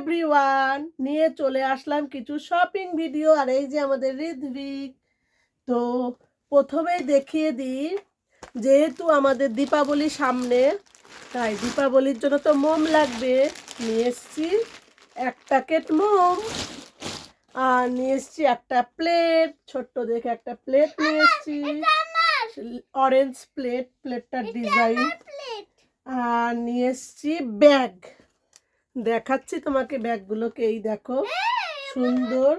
Everyone নিয়ে চলে আসলাম কিছু শপিং ভিডিও আর এই যে আমাদের ঋদ্বিক তো প্রথমেই দেখিয়ে দিই যেহেতু আমাদের দীপাবলি সামনে তাই দীপাবলির জন্য তো মোম লাগবে। নিয়ে এসছি এক প্যাকেট মোম আর নিয়ে এসছি একটা প্লেট ছোট্ট দেখে একটা প্লেট নিয়ে এসছি। অরেঞ্জ প্লেট প্লেটটার ডিজাইন আর নিয়ে এসছি ব্যাগ দেখাচ্ছি তোমাকে ব্যাগগুলোকে। এই দেখো, সুন্দর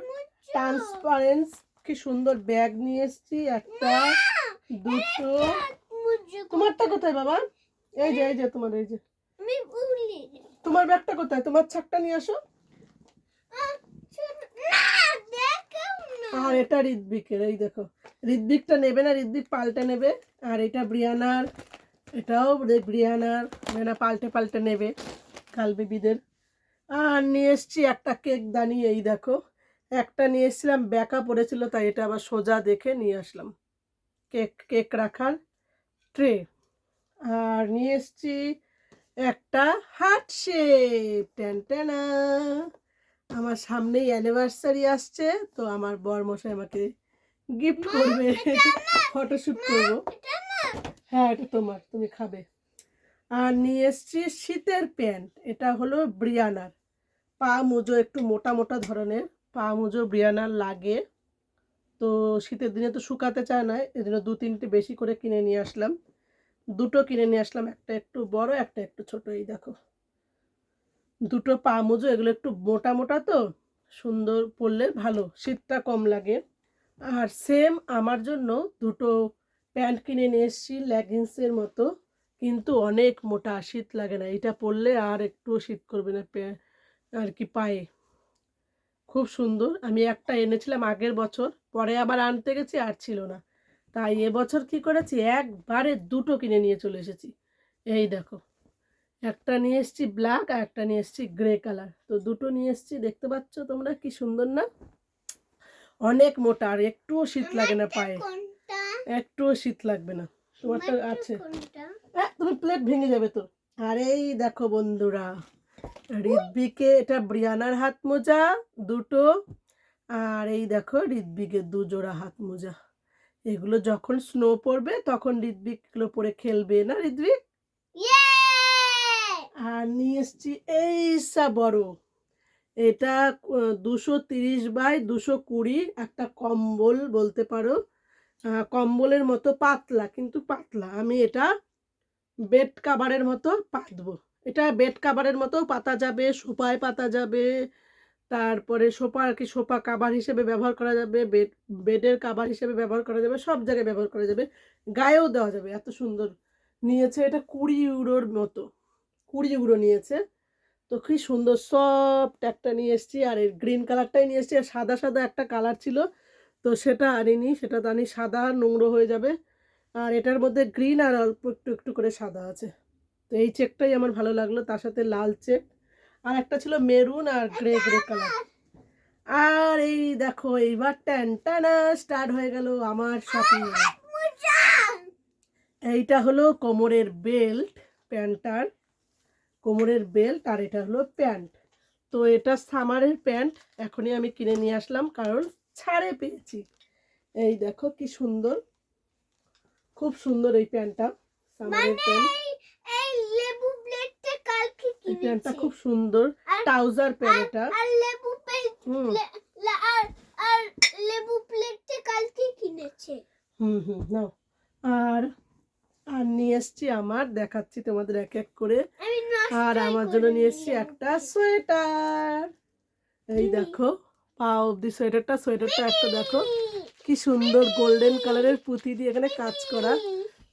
ট্রান্সপারেন্স কি সুন্দর ব্যাগ নিয়ে এসছি, একটা, দুটো। তোমারটা কোথায় বাবা? এই যে এই যে, তোমার, এই যে। তোমার ব্যাগটা কোথায়? তোমার ছাকটা নিয়ে আসো। আর এটা ঋদ্বিকের এই দেখো। ঋদ্বিকটা নেবে না ঋদ্বিক পাল্টে নেবে। আর এটা ব্রিয়ানার, এটাও ব্রিয়ানার ব্রিয়ানা পাল্টে পাল্টে নেবে। কাল বেবিদের। আর নিয়ে এসছি একটা কেক দানি এই দেখো। একটা নিয়ে এসেছিলাম ব্যাকা পড়েছিল তাই এটা আবার সোজা দেখে নিয়ে আসলাম। কেক কেক রাখার ট্রে। আর নিয়ে এসছি একটা হার্ট শেপ। টেন টেনা আমার সামনেই অ্যানিভার্সারি আসছে তো আমার বর মশাই আমাকে গিফট করবে ফটোশ্যুট করব। হ্যাঁ এটা তোমার তুমি খাবে। আর নিয়ে এসছি শীতের প্যান্ট, এটা হলো ব্রিয়ানার। পা মুজো একটু মোটা মোটা ধরনের, পা মুজো ব্রিয়ানার লাগে। তো শীতের দিনে তো শুকাতে চায় না, এজন্য দু তিনটে বেশি করে কিনে নিয়ে আসলাম। দুটো কিনে নিয়ে আসলাম, একটা একটু বড়, একটা একটু ছোট, এই দেখো। দুটো পা মুজো, এগুলো একটু মোটা মোটা তো, সুন্দর পরলে ভালো, শীতটা কম লাগে। আর সেম আমার জন্য দুটো প্যান্ট কিনে নিয়ে এসেছি লেগিংসের মতো। কিন্তু অনেক মোটা শীত লাগে না। এটা পরলে আর একটুও শীত করবে না আর কি পায়ে। খুব সুন্দর। আমি একটা এনেছিলাম আগের বছর পরে আবার আনতে গেছি আর ছিল না। তাই এবছর কি করেছি? একবারে দুটো কিনে নিয়ে চলে এসেছি। এই দেখো একটা নিয়ে এসেছি ব্ল্যাক আর একটা নিয়ে এসেছি গ্রে কালার তো দুটো নিয়ে এসেছি দেখতে পাচ্ছ তোমরা কি সুন্দর না? অনেক মোটা আর একটুও শীত লাগে না পায়ে। একটুও শীত লাগবে না। তোমারটা আছে। তুমি প্লেট ভেঙে যাবে তো। আর এই দেখো বন্ধুরা ঋদ্বিকে এটা ব্রিয়ানার হাত মোজা দুটো আর এই দেখো ঋদ্বিকের দুজোড়া হাত মোজা। এগুলো যখন স্নো পড়বে তখন ঋদ্বিক এগুলো পরে খেলবে না ঋদ্বিক আর নিয়ে এসছি এইসা বড়। এটা দুশো তিরিশ বাই দুশো কুড়ি একটা কম্বল বলতে পারো। কম্বলের মতো পাতলা কিন্তু পাতলা। আমি এটা বেড কাভারের মতো পাতবো। এটা বেড কাভারের মতো পাতা যাবে, সোফায় পাতা যাবে, তারপরে সোফা আর কি সোফা কাভার হিসেবে ব্যবহার করা যাবে, বেড, বেডের কাভার হিসেবে ব্যবহার করা যাবে, সব জায়গায় ব্যবহার করা যাবে। গায়েও দেওয়া যাবে, এত সুন্দর নিয়েছে। এটা কুড়ি ইউরোর মতো, কুড়ি ইউরো নিয়েছে। তো কি সুন্দর সফট একটা নিয়ে এসেছি, আর এর গ্রিন কালারটাই নিয়ে এসেছি, আর সাদা সাদা একটা কালার ছিল। তো সেটা আনিনি, সেটা তো আনি সাদা নোংরো হয়ে যাবে। আর এটার মধ্যে গ্রিন আর অল্প একটু একটু করে সাদা আছে। তো এই চেকটাই আমার ভালো লাগল, তার সাথে লাল চেক আর একটা ছিল মেরুন আর গ্রে গ্রে কালার আর এই দেখো, এইবার ট্যান্টানা স্টার্ট হয়ে গেল আমার শপিং এইটা হলো কোমরের বেল্ট প্যান্টার। কোমরের বেল্ট আর এটা হলো প্যান্ট। তো এটা সামারের প্যান্ট, এখনই আমি কিনে নিয়ে আসলাম, কারণ ছাড়ে পেয়েছি। এই দেখো কি সুন্দর। খুব সুন্দর এই প্যান্টটা সামারের প্যান্ট এই লেবু কালকে এই প্যান্টটা খুব সুন্দর। ট্রাউজার প্যান্টটা আর লেবু হুম। আর আর লেবু প্লেটটা কালকে কিনেছে। হুম হুম নাও। আর আর নিয়ে এসছি আমার দেখাচ্ছি তোমাদের এক এক করে। আর আমার জন্য নিয়ে এসছি একটা সোয়েটার। এই দেখো পা অব্দি সোয়েটারটা সোয়েটারটা একটা দেখো। কি সুন্দর গোল্ডেন কালারের পুঁতি দিয়ে এখানে কাজ করা।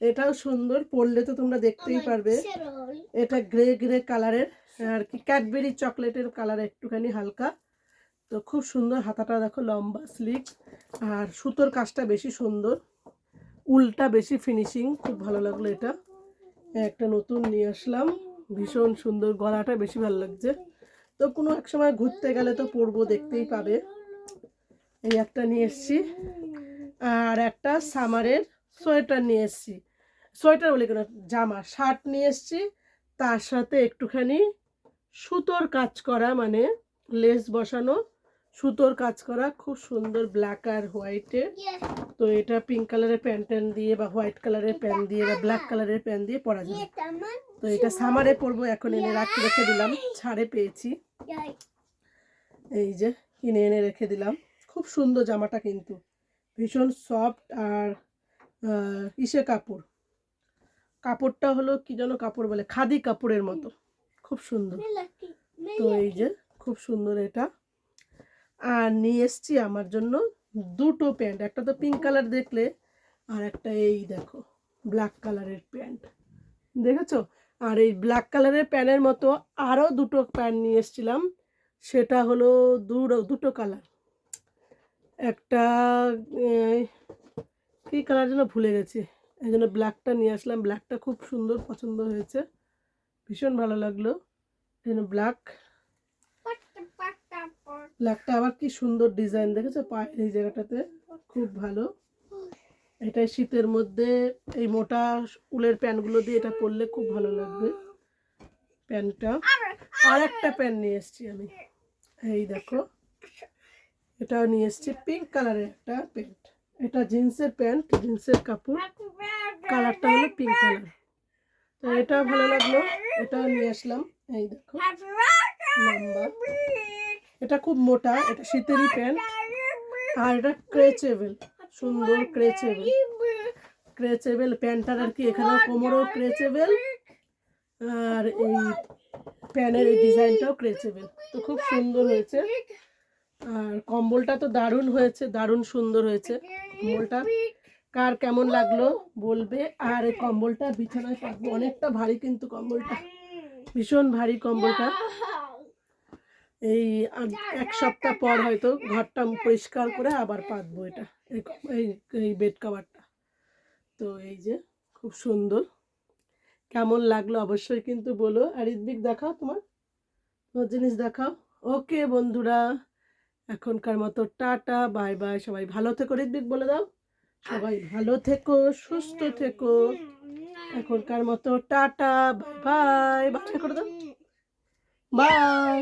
এটাও সুন্দর পড়লে তো তোমরা দেখতেই পারবে। এটা গ্রে গ্রে কালারের আর কি ক্যাডবেরি চকলেটের কালার একটুখানি হালকা। তো খুব সুন্দর হাতাটা দেখো লম্বা স্লিক আর সুতোর কাজটা বেশি সুন্দর। উলটা বেশি ফিনিশিং খুব ভালো লাগল এটা। একটা নতুন নিয়ে আসলাম ভীষণ সুন্দর গলাটা বেশি ভালো লাগছে। তো কোনো এক সময় ঘুরতে গেলে তো পরবো দেখতেই পাবে। এই একটা নিয়ে এসছি। আর একটা সামারের সোয়েটার নিয়ে এসছি। সোয়েটার বলি কেন? জামা শার্ট নিয়ে এসছি। তার সাথে একটুখানি সুতোর কাজ করা মানে লেস বসানো। সুতোর কাজ করা খুব সুন্দর ব্ল্যাক আর হোয়াইটের Yes. তো এটা পিঙ্ক কালারের প্যান্ট ট্যান্ট দিয়ে বা হোয়াইট কালারের প্যান্ট দিয়ে বা ব্ল্যাক কালারের প্যান্ট দিয়ে পরা যায়। তো এটা সামারে পরবো এখন এনে রাখতে রেখে দিলাম। ছাড়ে পেয়েছি। এই যে কিনে এনে রেখে দিলাম। খুব সুন্দর জামাটা কিন্তু। ভীষণ সফট আর ইসে কাপড়। কাপড়টা হলো কি যেন কাপড় বলে খাদি কাপড়ের মতো। খুব সুন্দর। তো এই যে খুব সুন্দর এটা। আর নিয়ে এসছি আমার জন্য দুটো প্যান্ট। একটা তো পিঙ্ক কালার দেখলে আর একটা এই দেখো ব্ল্যাক কালারের প্যান্ট। দেখেছ? আর এই ব্ল্যাক কালারের প্যান্টের মতো আরও দুটো প্যান্ট নিয়ে এসেছিলাম। সেটা হলো দুটো দুটো কালার একটা কী কালার যেন ভুলে গেছি। এই জন্য ব্ল্যাকটা নিয়ে আসলাম। ব্ল্যাকটা খুব সুন্দর পছন্দ হয়েছে। ভীষণ ভালো লাগল। এই জন্য ব্ল্যাক। ব্ল্যাকটা আবার কি সুন্দর ডিজাইন দেখেছ? পায়ের এই জায়গাটাতে। খুব ভালো। এটা শীতের মধ্যে এই মোটা উলের প্যান্টগুলো দিয়ে এটা পরলে খুব ভালো লাগবে। প্যান্টটা আর একটা প্যান্ট নিয়ে এসেছি আমি। এই দেখো। এটাও নিয়ে এসেছি পিঙ্ক কালারের একটা প্যান্ট এটা জিন্সের প্যান্ট জিন্সের কাপড়। কালারটা হলো পিঙ্ক কালার তো এটাও ভালো লাগল। এটাও নিয়ে আসলাম। এই দেখো লম্বা। এটা খুব মোটা এটা শীতেরই প্যান্ট। আর এটা ক্রেচেবল সুন্দর ক্রেচেবল। ক্রেচেবল প্যান্টটার আর কি এখানে কোমরেও ক্রেচেবল। আর এই প্যানের এই ডিজাইনটাও ক্রেচেবল। তো খুব সুন্দর হয়েছে। আর কম্বলটা তো দারুণ হয়েছে, দারুণ সুন্দর হয়েছে। কম্বলটা কার কেমন লাগল বলবে? আর এই কম্বলটা বিছানায় পাতবো অনেকটা ভারী কিন্তু কম্বলটা। ভীষণ ভারী কম্বলটা। এই এক সপ্তাহ পর হয়তো ঘরটা পরিষ্কার করে আবার পাতবো এটা, এই এই- এই বেড কাভারটা তো এই যে, খুব সুন্দর। কেমন লাগল অবশ্যই কিন্তু বলো। আর ঋদ্বিক দেখাও তোমার। তোমার জিনিস দেখাও। ওকে বন্ধুরা। এখনকার মতো টাটা বাই বাই। সবাই ভালো থেকো ঋদ্বিক বলে দাও। সবাই ভালো থেকো সুস্থ থেকো। এখনকার মতো টাটা বাই বাই। বাই করে দাও। বাই।